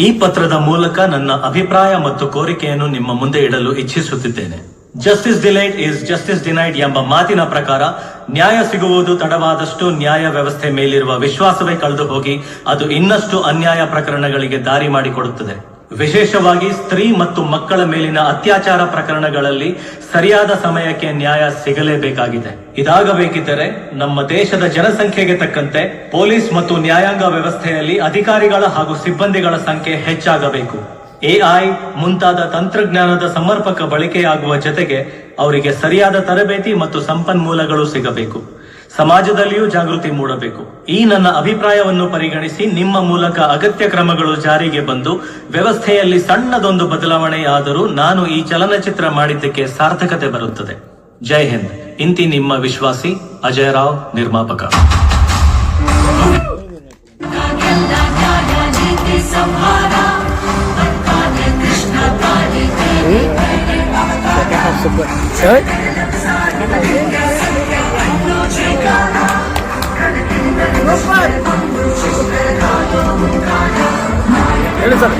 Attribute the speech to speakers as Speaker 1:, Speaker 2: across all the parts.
Speaker 1: ಈ ಪತ್ರದ ಮೂಲಕ ನನ್ನ ಅಭಿಪ್ರಾಯ ಮತ್ತು ಕೋರಿಕೆಯನ್ನು ನಿಮ್ಮ ಮುಂದೆ ಇಡಲು ಇಚ್ಛಿಸುತ್ತಿದ್ದೇನೆ. Justice delayed is justice denied ಎಂಬ ಮಾತಿನ ಪ್ರಕಾರ ನ್ಯಾಯ ಸಿಗುವುದು ತಡವಾದಷ್ಟು ನ್ಯಾಯ ವ್ಯವಸ್ಥೆ ಮೇಲಿರುವ ವಿಶ್ವಾಸವೇ ಕಳೆದು ಹೋಗಿ ಅದು ಇನ್ನಷ್ಟು ಅನ್ಯಾಯ ಪ್ರಕರಣಗಳಿಗೆ ದಾರಿ ಮಾಡಿಕೊಡುತ್ತದೆ. ವಿಶೇಷವಾಗಿ ಸ್ತ್ರೀ ಮತ್ತು ಮಕ್ಕಳ ಮೇಲಿನ ಅತ್ಯಾಚಾರ ಪ್ರಕರಣಗಳಲ್ಲಿ ಸರಿಯಾದ ಸಮಯಕ್ಕೆ ನ್ಯಾಯ ಸಿಗಲೇಬೇಕಾಗಿದೆ. ಇದಾಗಬೇಕಿದ್ದರೆ ನಮ್ಮ ದೇಶದ ಜನಸಂಖ್ಯೆಗೆ ತಕ್ಕಂತೆ ಪೊಲೀಸ್ ಮತ್ತು ನ್ಯಾಯಾಂಗ ವ್ಯವಸ್ಥೆಯಲ್ಲಿ ಅಧಿಕಾರಿಗಳ ಹಾಗೂ ಸಿಬ್ಬಂದಿಗಳ ಸಂಖ್ಯೆ ಹೆಚ್ಚಾಗಬೇಕು. ಎಐ ಮುಂತಾದ ತಂತ್ರಜ್ಞಾನದ ಸಮರ್ಪಕ ಬಳಕೆಯಾಗುವ ಜೊತೆಗೆ ಅವರಿಗೆ ಸರಿಯಾದ ತರಬೇತಿ ಮತ್ತು ಸಂಪನ್ಮೂಲಗಳು ಸಿಗಬೇಕು. ಸಮಾಜದಲ್ಲಿಯೂ ಜಾಗೃತಿ ಮೂಡಬೇಕು. ಈ ನನ್ನ ಅಭಿಪ್ರಾಯವನ್ನು ಪರಿಗಣಿಸಿ ನಿಮ್ಮ ಮೂಲಕ ಅಗತ್ಯ ಕ್ರಮಗಳು ಜಾರಿಗೆ ಬಂದು ವ್ಯವಸ್ಥೆಯಲ್ಲಿ ಸಣ್ಣದೊಂದು ಬದಲಾವಣೆಯಾದರೂ ನಾನು ಈ ಚಲನಚಿತ್ರ ಮಾಡಿದ್ದಕ್ಕೆ ಸಾರ್ಥಕತೆ ಬರುತ್ತದೆ. ಜೈ ಹಿಂದ್. ಇಂತಿ ನಿಮ್ಮ ವಿಶ್ವಾಸಿ ಅಜಯ್ ರಾವ್ ನಿರ್ಮಾಪಕ.
Speaker 2: ಹೇಳಿ ಸರ್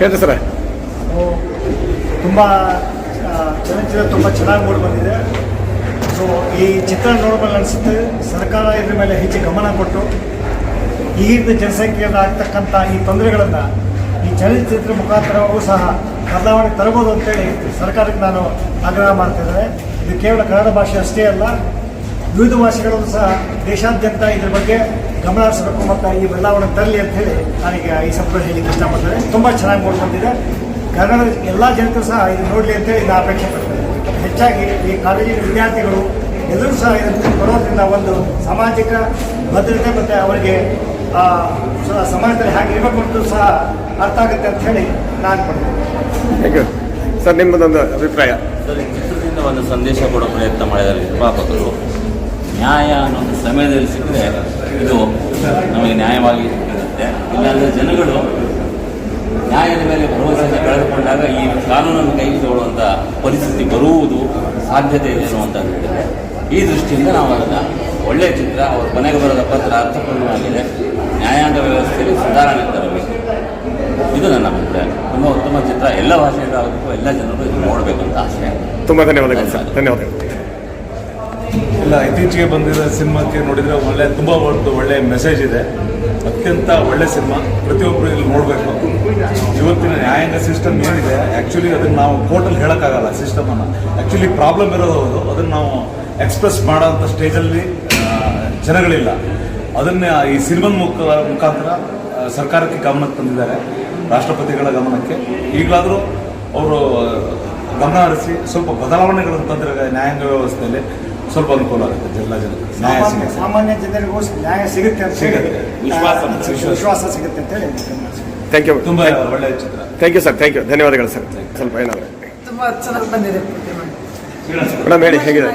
Speaker 2: ಹೇಳ್ರಿ ಸರ್.
Speaker 3: ತುಂಬ ಚಲನಚಿತ್ರ ತುಂಬ ಚೆನ್ನಾಗಿ ಮೂಡಿ ಬಂದಿದೆ. ಸೊ ಈ ಚಿತ್ರ ನೋಡಬಲ್ಲ ಅನಿಸುತ್ತೆ. ಸರ್ಕಾರ ಇದ್ರ ಮೇಲೆ ಹೆಚ್ಚು ಗಮನ ಕೊಟ್ಟು ಈಗಿನ ಜನಸಂಖ್ಯೆಯಿಂದ ಆಗ್ತಕ್ಕಂಥ ಈ ತೊಂದರೆಗಳನ್ನು ಈ ಚಲನಚಿತ್ರ ಮುಖಾಂತರವೂ ಸಹ ಬದಲಾವಣೆ ತರಬಹುದು ಅಂತೇಳಿ ಸರ್ಕಾರಕ್ಕೆ ನಾನು ಆಗ್ರಹ ಮಾಡ್ತಿದ್ದೇನೆ. ಇದು ಕೇವಲ ಕನ್ನಡ ಭಾಷೆ ಅಷ್ಟೇ ಅಲ್ಲ ವಿವಿಧ ಭಾಷೆಗಳನ್ನು ಸಹ ದೇಶಾದ್ಯಂತ ಇದ್ರ ಬಗ್ಗೆ ಗಮನ ಹರಿಸಬೇಕು ಮತ್ತು ಈ ಬದಲಾವಣೆ ತರಲಿ ಅಂತ ಹೇಳಿ ನನಗೆ ಈ ಸಂದರ್ಭದಲ್ಲಿ ಹೇಳಲಿಕ್ಕೆ ಇಷ್ಟಪಡ್ತೇನೆ ತುಂಬ ಚೆನ್ನಾಗಿ ನೋಡ್ಕೊಂಡಿದೆ. ಕನ್ನಡ ಎಲ್ಲ ಜನರು ಸಹ ಇದು ನೋಡಲಿ ಅಂತೇಳಿ ನಾನು ಅಪೇಕ್ಷೆ ಪಡ್ತೇನೆ. ಹೆಚ್ಚಾಗಿ ಈ ಕಾಲೇಜಿನ ವಿದ್ಯಾರ್ಥಿಗಳು ಎಲ್ಲರೂ ಸಹ ಇದನ್ನು ಬರೋದ್ರಿಂದ ಒಂದು ಸಾಮಾಜಿಕ ಭದ್ರತೆ ಮತ್ತು ಅವರಿಗೆ ಸಮಾಜದಲ್ಲಿ ಹೇಗೆ ಇರಬೇಕು ಅಂತ ಸಹ ಅರ್ಥ ಆಗುತ್ತೆ ಅಂತ ಹೇಳಿ ನಾನು
Speaker 2: ಯು ಸರ್ ನಿಮ್ಮದೊಂದು ಅಭಿಪ್ರಾಯ.
Speaker 4: ಸರ್ ಚಿತ್ರದಿಂದ ಒಂದು ಸಂದೇಶ ಕೊಡೋ ಪ್ರಯತ್ನ ಮಾಡಿದ್ದಾರೆ. ನಿರ್ಮಾಪಕರು ನ್ಯಾಯ ಅನ್ನೋದು ಸಮಯದಲ್ಲಿ ಸಿಕ್ಕರೆ ಇದು ನಮಗೆ ನ್ಯಾಯವಾಗಿ ಇರುತ್ತೆ ಇಲ್ಲಾಂದರೆ ಜನಗಳು ನ್ಯಾಯದ ಮೇಲೆ ಭರವಸೆಯನ್ನು ಕಳೆದುಕೊಂಡಾಗ ಈ ಕಾನೂನನ್ನು ಕೈಗೆ ತಗೊಳ್ಳುವಂಥ ಪರಿಸ್ಥಿತಿ ಬರುವುದು ಸಾಧ್ಯತೆ ಇದೆ ಅನ್ನುವಂಥದ್ದು ಈ ದೃಷ್ಟಿಯಿಂದ ನಾವು ಅದನ್ನು ಒಳ್ಳೆಯ ಚಿತ್ರ ಅವರ ಕೊನೆಗೆ ಬರೋದ ಪತ್ರ ಅರ್ಥಪೂರ್ಣವಾಗಿದೆ. ನ್ಯಾಯಾಂಗ ವ್ಯವಸ್ಥೆಯಲ್ಲಿ ಸುಧಾರಣೆ ತರಬೇಕು. ಇದು ನನ್ನ ಅಭಿಪ್ರಾಯ. ತುಂಬ ಉತ್ತಮ ಚಿತ್ರ. ಎಲ್ಲ ಭಾಷೆಯಲ್ಲೂ ಆಗಬೇಕು ಎಲ್ಲ ಜನರು ಇದು ನೋಡಬೇಕು ಅಂತ ಆಸೆ.
Speaker 2: ತುಂಬ ಧನ್ಯವಾದಗಳು ಸರ್. ಧನ್ಯವಾದಗಳು.
Speaker 5: ಇಲ್ಲ, ಇತ್ತೀಚೆಗೆ ಬಂದಿರೋ ಸಿನಿಮಾಕ್ಕೆ ನೋಡಿದರೆ ಒಳ್ಳೆ, ತುಂಬ ಒಂದು ಒಳ್ಳೆ ಮೆಸೇಜ್ ಇದೆ. ಅತ್ಯಂತ ಒಳ್ಳೆ ಸಿನಿಮಾ. ಪ್ರತಿಯೊಬ್ಬರು ಇಲ್ಲಿ ನೋಡಬೇಕು. ಇವತ್ತಿನ ನ್ಯಾಯಾಂಗ ಸಿಸ್ಟಮ್ ಏನಿದೆ ಆ್ಯಕ್ಚುಲಿ ಅದನ್ನು ನಾವು ಕೋರ್ಟಲ್ಲಿ ಹೇಳೋಕ್ಕಾಗಲ್ಲ ಸಿಸ್ಟಮನ್ನು ಆ್ಯಕ್ಚುಲಿ ಪ್ರಾಬ್ಲಮ್ ಇರೋದು ಹೌದು ಅದನ್ನು ನಾವು ಎಕ್ಸ್ಪ್ರೆಸ್ ಮಾಡೋಂಥ ಸ್ಟೇಜಲ್ಲಿ ಜನಗಳಿಲ್ಲ. ಅದನ್ನೇ ಈ ಸಿನಿಮಾದ ಮುಖ, ಮುಖಾಂತರ ಸರ್ಕಾರಕ್ಕೆ ಗಮನಕ್ಕೆ ತಂದಿದ್ದಾರೆ. ರಾಷ್ಟ್ರಪತಿಗಳ ಗಮನಕ್ಕೆ. ಈಗಲಾದರೂ ಅವರು ಗಮನ ಹರಿಸಿ ಸ್ವಲ್ಪ ಬದಲಾವಣೆಗಳನ್ನು ತಂದಿರೋ ನ್ಯಾಯಾಂಗ ವ್ಯವಸ್ಥೆಯಲ್ಲಿ ಸ್ವಲ್ಪ ಅನುಕೂಲ ಆಗುತ್ತೆ ಎಲ್ಲ ಜನಕ್ಕೆ. ನ್ಯಾಯ
Speaker 3: ಸಾಮಾನ್ಯ
Speaker 5: ಸಿಗುತ್ತೆ.
Speaker 3: ಸಾಮಾನ್ಯ ಜನರಿಗೂ ನ್ಯಾಯ ಸಿಗುತ್ತೆ ಅಂತ ಹೇಳಿ.
Speaker 5: ಸಿಗುತ್ತೆ. ವಿಶ್ವಾಸ.
Speaker 3: ವಿಶ್ವಾಸ ಸಿಗುತ್ತೆ ಅಂತ ಹೇಳಿ
Speaker 2: ಥ್ಯಾಂಕ್ ಯು
Speaker 5: ತುಂಬ ಒಳ್ಳೆಯ ಚಿತ್ರ.
Speaker 2: Thank you sir thank you ಧನ್ಯವಾದಗಳು ಸರ್ ಸ್ವಲ್ಪ ಏನಾದರೂ.
Speaker 6: ತುಂಬ ಚೆನ್ನಾಗಿ ಬಂದಿದೆ
Speaker 2: ಮೇಡಮ್ ಹೇಳಿ ಹೇಗಿದೆ?